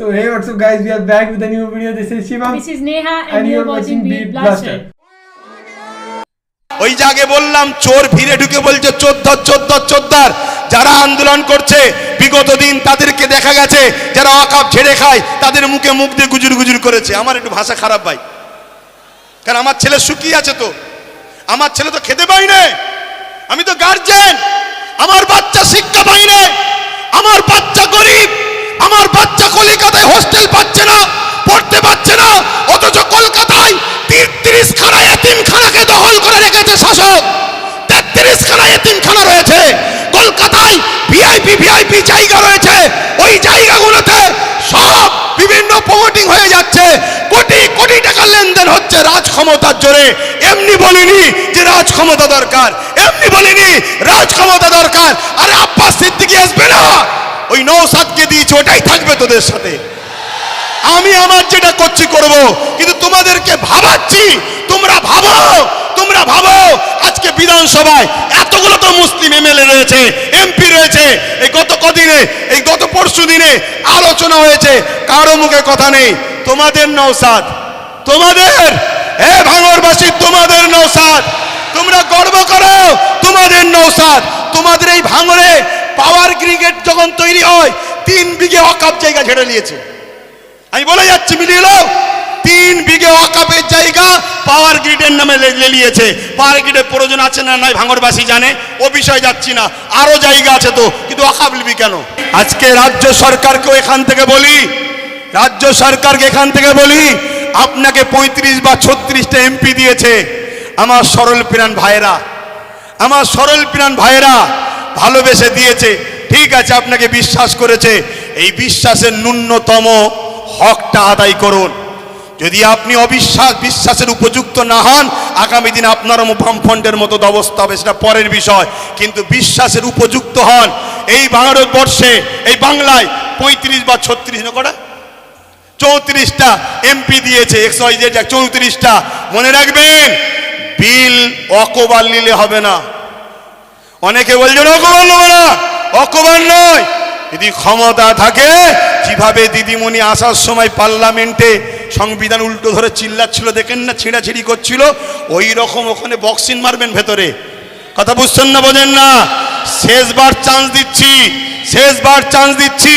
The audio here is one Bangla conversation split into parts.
So hey what's up guys? We are back with a new video. This is Shivam. This is Neha and, and you're watching Beat Blaster. ওই জাগে বললাম চোর ভিড়ে ঢুকে বলছে চোদ্দার চোদ্দার চোদ্দার। যারা আন্দোলন করছে বিগত দিন তাদেরকে দেখা গেছে যারা অকাপ ছেড়ে খায় তাদের মুখে মুখ দিয়ে গুজুর গুজুর করেছে। আমার একটু ভাষা খারাপ ভাই। কারণ আমার ছেলে শুকিয়ে আছে তো। আমার ছেলে তো খেতে পাই না। আমি তো গার্জেন আমার বাচ্চা শিক্ষা পাই না। আমার বাচ্চা গরিব। আমার বাচ্চা কলিকাতায় হোস্টেল পাচ্ছে না, পড়তে পাচ্ছে না, অথচ কলকাতায় তিরিশ খানা এতিমখানাকে দখল করে রেখেছে শাসক। তেত্রিশ খানা এতিমখানা রয়েছে। কলকাতায় ভিআইপি ভিআইপি জায়গা রয়েছে। ওই জায়গাগুলোতে সব বিভিন্ন প্রমোটিং হয়ে যাচ্ছে। কোটি কোটি টাকা লেনদেন হচ্ছে রাজ ক্ষমতার জোরে। এমনি বলিনি যে রাজ ক্ষমতা দরকার। এমনি বলিনি রাজ ক্ষমতা দরকার। আরে আব্বাস সিদ্দিকি আসবে না! ওই নৌসাদকে দিয়েছে, ওটাই থাকবে তোদের সাথে। আমি আমার যেটা করছি করব, কিন্তু তোমাদেরকে ভাবাচ্ছি, তোমরা ভাবো তোমরা ভাবো, আজকে বিধানসভায় এতগুলো তো মুসলিম এমএলএ রয়েছে, এমপি রয়েছে, এই গত কদিনে, এই গত পরশু দিনে আলোচনা হয়েছে, কারও মুখে কথা নেই, তোমাদের নৌসাদ, তোমাদের, হে ভাঙরবাসী, তোমাদের নৌসাদ, তোমরা গর্ব করো, তোমাদের নৌসাদ, তোমাদের এই ভাঙরে ক্রিকেট যখন তৈরি হয়, তিন বিঘে অকাপ জায়গা ছেড়ে নিয়েছে। আমি বলে যাচ্ছি, মিলিয়ে নাও। তিন বিঘে অকাপের জায়গা পাওয়ার গ্রিডের নামে লেলিয়েছে। পাওয়ার গ্রিডের প্রয়োজন আছে না নাই ভাঙরবাসী জানে, ও বিষয় যাচ্ছি না। আরও জায়গা আছে তো, কিন্তু অকাপ লিবি কেন? আজকে রাজ্য সরকারকেও এখান থেকে বলি, রাজ্য সরকারকে এখান থেকে বলি, আপনাকে পঁয়ত্রিশ বা ছত্রিশটা এমপি দিয়েছে। আমার সরল প্রাণ ভাইরা আমার সরল প্রাণ ভাইরা ভালোবেসে দিয়েছে। ঠিক আছে, আপনাকে বিশ্বাস করেছে। এই বিশ্বাসের ন্যূনতম হকটা আদায় করুন। যদি আপনি অবিশ্বাস, বিশ্বাসের উপযুক্ত না হন, আগামী দিনে আপনারও বামফ্রন্টের মতো অবস্থা হবে, সেটা পরের বিষয়। কিন্তু বিশ্বাসের উপযুক্ত হন। এই ভারতবর্ষে, এই বাংলায় পঁয়ত্রিশ বা ছত্রিশ, না কটা? চৌত্রিশটা এমপি দিয়েছে একশো চৌত্রিশটা। মনে রাখবেন, বিল অকবার নিলে হবে না। অনেকে বলছেন অকবার নেব না। অকবার নয়। যদি ক্ষমতা থাকে, যেভাবে দিদিমণি আসার সময় পার্লামেন্টে সংবিধান উল্টো ধরে চিল্লাচ্ছিল, দেখেন না, ছিঁড়াছিড়ি করছিল, ওই রকম ওখানে বক্সিং মারবেন ভেতরে। কথা বুঝছেন না, বোঝেন না? শেষবার চান্স দিচ্ছি, শেষবার চান্স দিচ্ছি।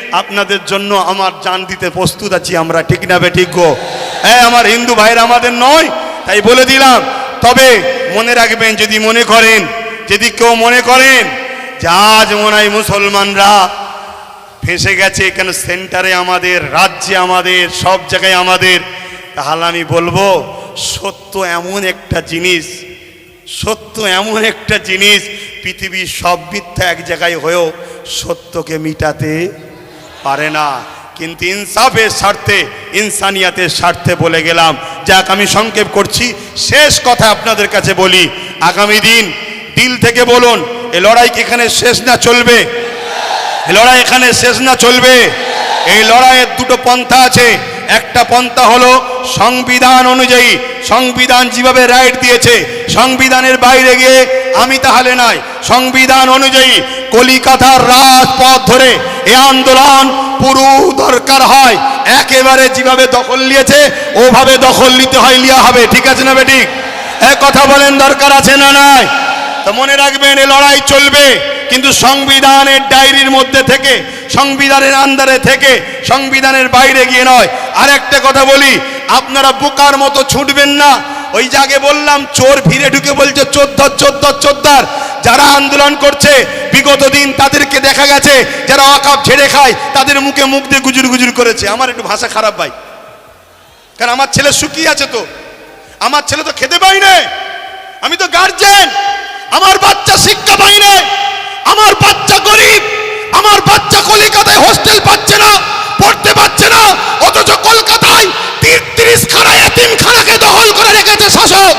আপনাদের জন্য আমার জান দিতে প্রস্তুত আছি, আমরা ঠিক না বে ঠিক গো? হ্যাঁ আমার হিন্দু ভাইরা আমাদের নয়, তাই বলে দিলাম। তবে মনে রাখবেন, যদি মনে করেন, যদি কেউ মনে করেন যে আজ মনে হয় মুসলমানরা ফেসে গেছে, কেন সেন্টারে আমাদের, রাজ্যে আমাদের, সব জায়গায় আমাদের, তাহলে আমি বলব, সত্য এমন একটা জিনিস, সত্য এমন একটা জিনিস, পৃথিবীর সব মিথ্যা এক জায়গায় হয়েও সত্যকে মিটাতে পারে না। কিন্তু ইনসাফের স্বার্থে, ইনসানিয়াতের স্বার্থে বলে গেলাম। যাক, আমি সংক্ষেপ করছি। শেষ কথা আপনাদের কাছে বলি। আগামী দিন দিল থেকে বলুন, এ লড়াই এখানে শেষ না চলবে? এই লড়াই এখানে শেষ না চলবে? এই লড়াইয়ের দুটো পন্থা আছে। একটা পন্থা হলো সংবিধান অনুযায়ী। সংবিধান যেভাবে রাইট দিয়েছে, সংবিধানের বাইরে গিয়ে আমি তাহলে নাই। সংবিধান অনুযায়ী কলিকাতার রাজপথ ধরে এ আন্দোলন পুরো দরকার হয়। একেবারে যেভাবে দখল নিয়েছে, ওভাবে দখল নিতে হয় লিয়া হবে। ঠিক আছে না বেটি? এক কথা বলেন, দরকার আছে না নাই? তো মনে রাখবেন, এ লড়াই চলবে, কিন্তু সংবিধানের ডায়েরির মধ্যে থেকে, সংবিধানের আন্দারে থেকে, সংবিধানের বাইরে গিয়ে নয়। আর একটা কথা বলি, আপনারা বোকার মতো ছুটবেন না। ওই জাগে বললাম, চোর ভিড়ে ঢুকে বলছে, চোদ্দার চোদ্দার চোদ্দার। যারা আন্দোলন করছে বিগত দিন তাদেরকে দেখা গেছে, যারা অকাপ ছেড়ে খায়, তাদের মুখে মুখ দিয়ে গুজুর গুজুর করেছে। আমার একটু ভাষা খারাপ ভাই। কারণ আমার ছেলে শুকিয়ে আছে তো। আমার ছেলে তো খেতে পাই না। আমি তো গার্জেন আমার বাচ্চা শিক্ষা পাই না। আমার বাচ্চা গরিব। আমার বাচ্চা কলিকাতায় হোস্টেল পাচ্ছে না, পড়তে পারছে না, অথচ কলকাতায় তিরিশ খানা এতিম খানাকে দখল করে রেখেছে শাসক।